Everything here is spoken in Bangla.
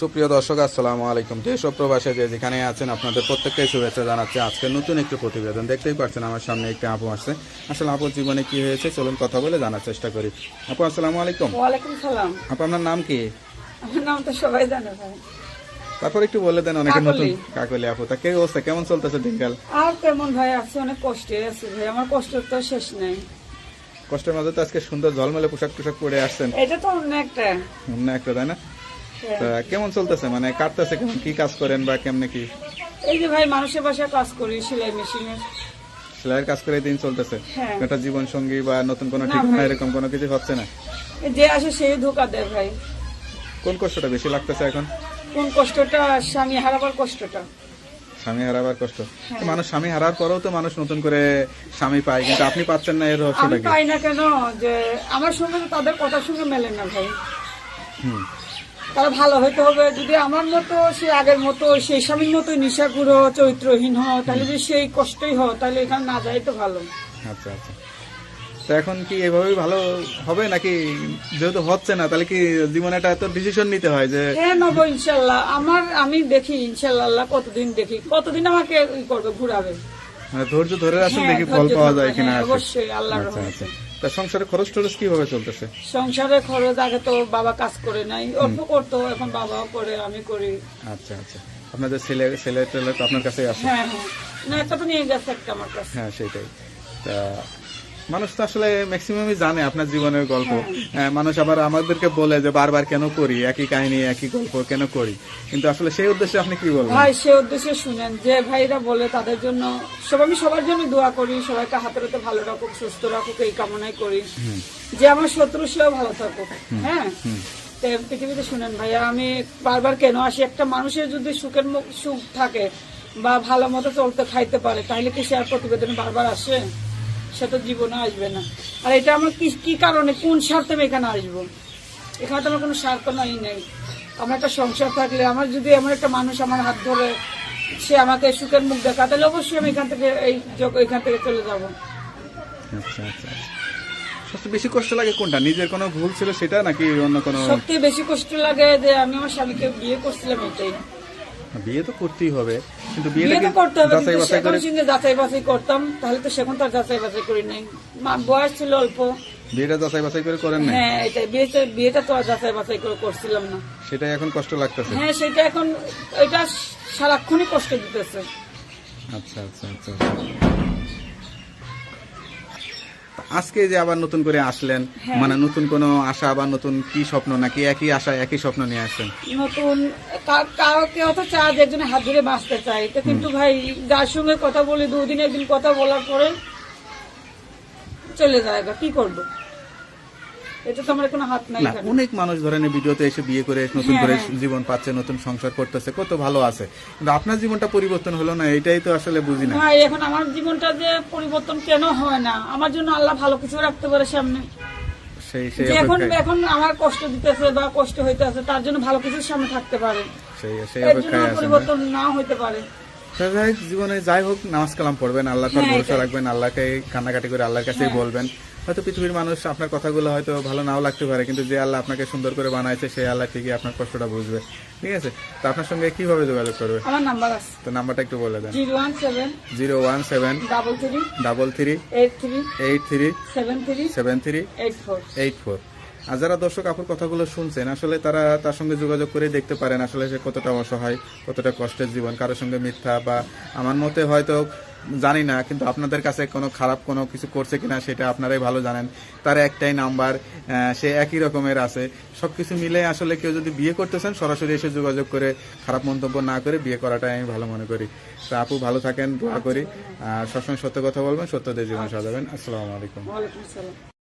সুপ্রিয় দর্শক আসসালামু আলাইকুম। দেশ ও প্রবাসে যে যেখানে আছেন আপনাদের প্রত্যেককে শুভেচ্ছা জানাচ্ছি। আজকে নতুন একটি প্রতিবেদন দেখতেই পাচ্ছেন আমার সামনে একটি আপু আসছে। আসলে আপুর জীবনে কি হয়েছে চলুন কথা বলে জানার চেষ্টা করি। আপু আসসালামু আলাইকুম। ওয়ালাইকুম সালাম। আপু আপনার নাম কি? আমার নাম তো সবাই জানে ভাই। তারপর একটু বলে দেন অনেকে নতুন কাকলি। আপু। তা কে অবস্থা? কেমন চলতেছে দিনকাল? আর কেমন ভাই আছে অনেক কষ্টে আছে ভাই। আমার কষ্ট তো শেষ নেই। কষ্টের মাঝে তো আজকে সুন্দর জলমেলে পোশাক টোশাক পরে আসছেন। এটা তো অন্য একটা। অন্য একটা তাই না? কেমন চলতেছে? মানে কাটতেছে কেমন? কি কাজ করেন বা কেমনে কি? এই যে ভাই মানুষের বাসায় কাজ করি সেলাই মেশিনের সেলাইয়ের কাজ করে দিন চলতেছে? হ্যাঁ। একটা জীবন সঙ্গী বা নতুন কোনো ঠিকানা এরকম কোনো কিছু হচ্ছে না? যে আসে সেই ধোকা দেয় ভাই। কোন কষ্টটা বেশি লাগতেছে এখন? কোন কষ্টটা? স্বামী হারাবার কষ্টটা। স্বামী হারাবার কষ্ট? হ্যাঁ। মানুষ স্বামী হারার পরেও তো মানুষ নতুন করে স্বামী পায় কিন্তু আপনি পাচ্ছেন না এর রহস্যটা কি? পাই না কেন? যে আমার সঙ্গে তাদের কথার সঙ্গে মেলে না ভাই। হুম। তারা ভালো হইতে হবে। যদি আমার মতো সে আগের মতো সেই স্বামীর মতো নিশাকুরো চরিত্রহীন হয় তাহলে যদি সেই কষ্টই হয় তাহলে এখানে না যাই তো ভালো। আচ্ছা আচ্ছা। তো এখন কি এভাবেই ভালো হবে নাকি যেহেতু হচ্ছে না তাহলে কি জীবনে একটা এত ডিসিশন নিতে হয় যে হ্যাঁ নব ইনশাল্লাহ। আমার আমি দেখি ইনশাল্লাহ কতদিন দেখি। কতদিন আমাকে ই করবে ঘুরাবে। মানে ধৈর্য ধরে আসুন হ্যাঁ, দেখি ফল পাওয়া যায় কিনা হ্যাঁ। অবশ্যই আল্লাহর আচ্ছা আচ্ছা। তা সংসারে খরচ টরচ কীভাবে চলতেছে? সংসারে খরচ আগে তো বাবা কাজ করে নাই অল্প করতো এখন বাবাও করে আমি করি। আচ্ছা আচ্ছা। আপনাদের ছেলে ছেলে টেলে তো আপনার কাছে আছে। হ্যাঁ হ্যাঁ। না একটা তো নিয়ে গেছে একটা আমার কাছে। হ্যাঁ সেটাই। তা মানুষ তো আসলে ম্যাক্সিমামই জানে আপনার জীবনের গল্প। হ্যাঁ, মানুষ আবার আমাদেরকে বলে যে বারবার কেন করি? একই কাহিনী একই গল্প কেন করি? কিন্তু আসলে সেই উদ্দেশ্যে আপনি কি বলবেন? ভাই সে উদ্দেশ্যে শুনেন যে ভাইরা বলে তাদের জন্য সব আমি সবার জন্য দোয়া করি সবাইকে হাতের হাতে ভালো রাখুক সুস্থ রাখুক এই কামনাই করি। যে আমার শত্রু সেও ভালো থাকুক হ্যাঁ? পৃথিবীতে শুনেন ভাইয়া আমি বারবার কেন আসি? একটা মানুষের যদি সুখের মুখ সুখ থাকে বা ভালো মতো চলতে খাইতে পারে তাহলে কি সে আর প্রতিবেদনে বারবার আসে? সে তো জীবনে আসবে না। আর এটা আমার কি কি কারণে কোন স্বার্থে আমি এখানে আসব? এখানে তো আমার কোনো স্বার্থ নাই নেই। আমার একটা সংসার থাকলে আমার যদি এমন একটা মানুষ আমার হাত ধরে সে আমাকে সুখের মুখ দেখা তাহলে অবশ্যই আমি এখান থেকে এই এখান থেকে চলে যাব। আচ্ছা আচ্ছা। সবচেয়ে বেশি কষ্ট লাগে কোনটা? নিজের কোনো ভুল ছিল সেটা নাকি অন্য কোনো? সবথেকে বেশি কষ্ট লাগে যে আমি আমার স্বামীকে বিয়ে করছিলাম এটাই। বিয়ে তো করতেই হবে। কিন্তু যাচাই বাছাই সেখানে করে সঙ্গে যাচাই বাছাই করতাম তাহলে তো সেখান তার যাচাই বাছাই করি নাই। মা- বয়স ছিল অল্প। বিয়েটা যাচাই বাছাই করে করেন না হ্যাঁ এটা বিয়েটা বিয়েটা তো যাচাই বাছাই করে করছিলাম না। সেটাই এখন কষ্ট লাগতেছে। হ্যাঁ সেটা এখন এটা সারাক্ষণই কষ্ট দিতেছে। আচ্ছা আচ্ছা আচ্ছা। আজকে যে আবার নতুন করে আসলেন হ্যাঁ। মানে নতুন কোনো আশা আবার নতুন কি স্বপ্ন নাকি একই আশা একই স্বপ্ন নিয়ে আসেন নতুন কাউকে অত কেউ একজনে হাত ধরে বাঁচতে চাই তো কিন্তু ভাই যার সঙ্গে কথা বলি দুদিন একদিন কথা বলার পরে চলে যায় কি করব এটা তো আমার কোনো হাত নাই না অনেক মানুষ ধরেন ভিডিওতে এসে বিয়ে করে নতুন হ্যাঁ, করে হ্যাঁ। জীবন পাচ্ছে নতুন সংসার করতেছে কত ভালো আছে। কিন্তু আপনার জীবনটা পরিবর্তন হলো না এটাই তো আসলে বুঝি না। এখন আমার জীবনটা যে পরিবর্তন কেন হয় না? আমার জন্য আল্লাহ ভালো কিছু রাখতে পারে সামনে। এখন এখন আমার কষ্ট দিতেছে বা কষ্ট হইতেছে তার জন্য ভালো কিছু সামনে থাকতে পারে। সেই সেই আছেন পরিবর্তন না হইতে পারে। যাই জীবনে যাই হোক নামাজ কালাম পড়বেন আল্লাহ তার হ্যাঁ, ভরসা। রাখবেন আল্লাহকে কান্নাকাটি করে আল্লাহর কাছেই বলবেন। হয়তো পৃথিবীর মানুষ আপনার কথাগুলো হয়তো ভালো নাও লাগতে পারে কিন্তু যে আল্লাহ আপনাকে সুন্দর করে বানাইছে সেই আল্লাহ ঠিকই আপনার কষ্টটা বুঝবে। ঠিক আছে? তো আপনার সঙ্গে কীভাবে যোগাযোগ করবে? আমার নাম্বার আছে। তো নাম্বারটা একটু বলে দেন। Zero one seven zero one seven double three double three eight three eight three seven three seven three eight four eight four. আর যারা দর্শক আপুর কথাগুলো শুনছেন, আসলে তারা তার সঙ্গে যোগাযোগ করে দেখতে পারেন আসলে সে কতটা অসহায়, কতটা কষ্টের জীবন, কারোর সঙ্গে মিথ্যা বা আমার মতে হয়তো জানি না, কিন্তু আপনাদের কাছে কোনো খারাপ কোনো কিছু করছে কিনা সেটা আপনারাই ভালো জানেন। তার একটাই নাম্বার সে একই রকমের আছে। সব কিছু মিলে আসলে কেউ যদি বিয়ে করতেছেন সরাসরি এসে যোগাযোগ করে খারাপ মন্তব্য না করে বিয়ে করাটাই আমি ভালো মনে করি। তা আপু ভালো থাকেন, দোয়া করি। আর সবসময় সত্য কথা বলবেন সত্য দিয়ে জীবন সাজাবেন। আসসালামু আলাইকুম।